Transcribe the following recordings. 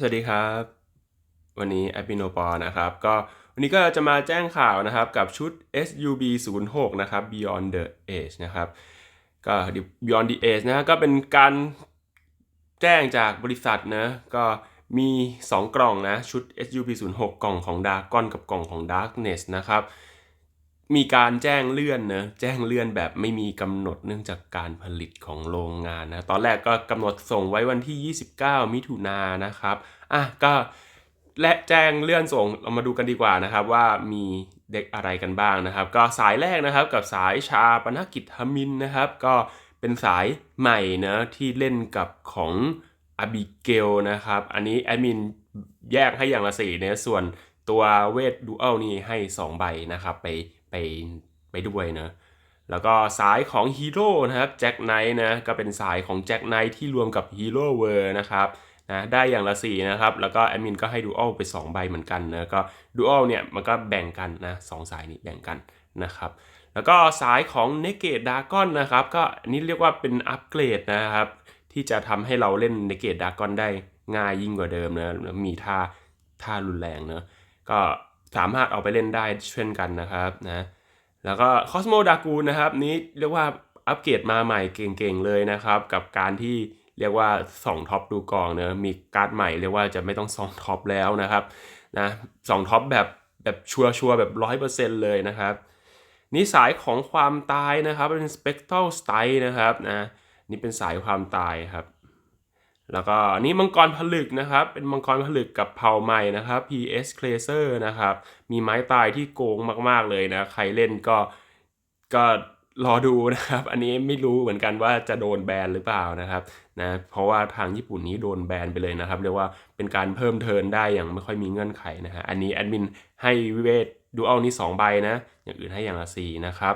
สวัสดีครับ วันนี้แอปิโนปอนะครับ ก็วันนี้ก็จะมาแจ้งข่าวนะครับกับชุด SUB 0 6นะครับ Beyond the Age นะครับก็ Beyond the Age นะก็เป็นการแจ้งจากบริษัทนะก็มี 2 กล่องนะ ชุด SUB 0 6กล่องของ Darkon กับกล่องของ Darkness นะครับ มีการแจ้งเลื่อนนะแจ้งเลื่อนแบบไม่มีกำหนดเนื่องจากการผลิตของโรงงานนะตอนแรกก็กำหนดส่งไว้วันที่ 29 มิถุนายนนะครับอะก็และแจ้งเลื่อนส่งเรามาดูกันดีกว่านะครับว่ามีเด็กอะไรกันบ้างนะครับ ก็สายแรกนะครับกับสายชาปนกิจทมินนะครับ ก็เป็นสายใหม่นะที่เล่นกับของอบิเกลนะครับ อันนี้แอดมินแยกให้อย่างละสี่เนี่ยส่วนตัวเวทดูอัลนี่ให้ 2 ใบนะครับ ไป ไปไปด้วยเนะแล้วก็สายของฮีโร่นะครับแจ็คไนท์นะก็เป็นสายของแจ็คไนท์ที่รวมกับฮีโร่เวอร์นะครับนะได้อย่างละสีนะครับ แล้วก็แอดมินก็ให้ดูอัลไป 2 ใบเหมือนกันนะก็ดูอัลเนี่ยมันก็แบ่งกันนะสสายนี้แบ่งกันนะครับ แล้วก็สายของเนเกตดากอนนะครับ ก็นนี้เรียกว่าเป็นอัปเกรดนะครับ ที่จะทำให้เราเล่นเนเกตดากอนได้ง่ายยิ่งกว่าเดิมนะมีท่าท่ารุนแรงเนะก็ สามารถเอาไปเล่นได้เช่นกันนะครับนะแล้วก็คอสโมดากูนะครับนี้เรียกว่าอัปเกรดมาใหม่เก่งๆเลยนะครับ กับการที่เรียกว่าส่องท็อปดูกองเนะมีการ์ดใหม่เรียกว่าจะไม่ต้องส่องท็อปแล้วนะครับนะส่องท็อปแบบแบบชัวชัวแบบร้อยเปอร์เซ็นต์เลยนะครับนี่สายของความตายนะครับเป็น Spectral s t y นะครับนะนี่เป็นสายความตายครับ แล้วก็นี่มังกรผลึกนะครับ เป็นมังกรผลึกกับเผ่าใหม่นะครับ PS c l a s e r นะครับ มีไม้ตายที่โกงมากๆเลยนะ ใครเล่นก็ก็รอดูนะครับ อันนี้ไม่รู้เหมือนกันว่าจะโดนแบนหรือเปล่านะครับนะ เพราะว่าทางญี่ปุ่นนี้โดนแบนไปเลยนะครับ เรียกว่าเป็นการเพิ่มเทินได้อย่างไม่ค่อยมีเงื่อนไขนะฮะ อันนี้แอดมินให้วิเวทดูเอานี้2ใบนะ อย่างอื่นให้อย่างละสี่นะครับ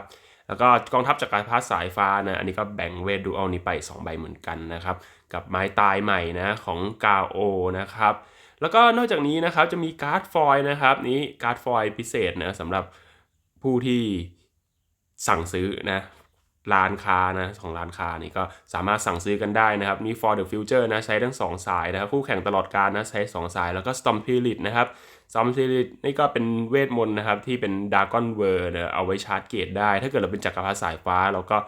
แล้วก็กองทัพจักรพรรดิสายฟ้านะ อันนี้ก็แบ่งเวทดูเอานี้ไป 2 ใบเหมือนกันนะครับ กับไม้ตายใหม่นะของกาโอนะครับ แล้วก็นอกจากนี้นะครับจะมีการ์ดฟอยนะครับนี้การ์ดฟอยพิเศษนะสำหรับผู้ที่สั่งซื้อนะ ร้านค้านะของร้านค้านี่ก็สามารถสั่งซื้อกันได้นะครับนี่ for the future นะใช้ทั้ง 2 สายนะครับคู่แข่งตลอดการนะใช้ 2 สายแล้วก็ storm spirit นะครับ storm spirit นี่ก็เป็นเวทมนต์นะครับที่เป็น dragon w o r นะเอาไว้ชาร์จเกตได้ ถ้าเกิดเราเป็นจักรพรรดิสายฟ้าเราก็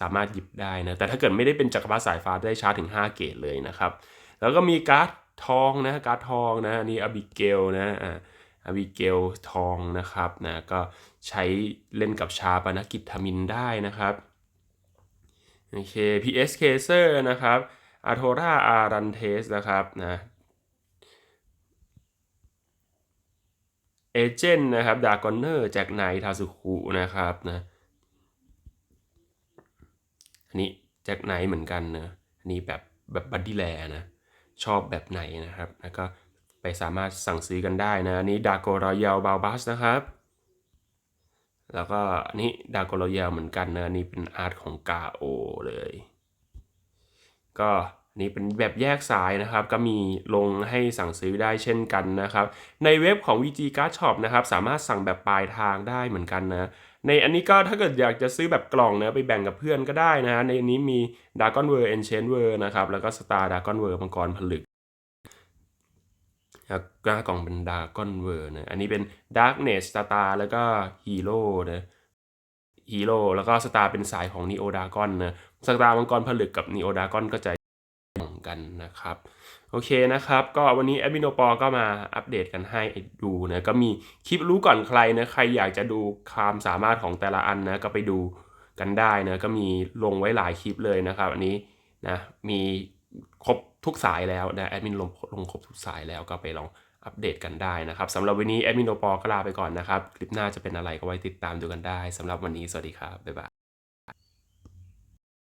สามารถหยิบได้นะแต่ถ้าเกิดไม่ได้เป็นจักรพรรดิสายฟ้าได้ชาร์จถึง 5 เกตเลยนะครับแล้วก็มีการ์ดทองนะการ์ดทองนะนนี้อบิเกลนะอ่าอบิเกลทองนะครับนะก็ใช้เล่นกับชาปนกิจทมินได้นะครับ โอเค PS Caser นะครับ a t o r a Arantes นะครับนะเอเจนต์นะครับดากอนเนอร์แจ็คไนทาสุคุนะครับนะอันนี้แจ็คไนเหมือนกันนะอันนี้แบบแบบบัดดี้แลนะชอบแบบไหนนะครับ แล้วก็ไปสามารถสั่งซื้อกันได้นะ อันนี้ดาโกรอยัลบาบัสนะครับ แล้วก็อันนี้ดาโกรอยัลเหมือนกันนะอันนี้เป็นอาร์ตของกาโอเลย ก็นี่เป็นแบบแยกสายนะครับ ก็มีลงให้สั่งซื้อได้เช่นกันนะครับ ในเว็บของ VG Card Shop นะครับ สามารถสั่งแบบปลายทางได้เหมือนกันนะ ในอันนี้ก็ถ้าเกิดอยากจะซื้อแบบกล่องนะไปแบ่งกับเพื่อนก็ได้นะในนี้มี Dragon w o r l Ancient w o r l นะครับ แล้วก็ Star Dragon w o r l มังกรผลึก หน้ากล่องเป็น Dragon w o r l นะอันนี้เป็น Darkness Star แล้วก็ Hero นะฮีโร่แล้วก็สตาร์เป็นสายของ Neo Dragon นะสตาร์มังกรผลึกกับ Neo Dragon ก็จะกันนะครับ โอเคนะครับ ก็วันนี้แอดมินโนปอก็มาอัปเดตกันให้ดูนะก็มีคลิปรู้ก่อนใครนะใครอยากจะดูความสามารถของแต่ละอันนะก็ไปดูกันได้นะก็มีลงไว้หลายคลิปเลยนะครับ อันนี้นะมี ครบทุกสายแล้วนะแอดมินลงลงครบทุกสายแล้วก็ไปลองอัปเดตกันได้นะครับสำหรับวันนี้แอดมินโนปอก็ลาไปก่อนนะครับ คลิปหน้าจะเป็นอะไรก็ไว้ติดตามดูกันได้สำหรับวันนี้สวัสดีครับ บ๊ายบาย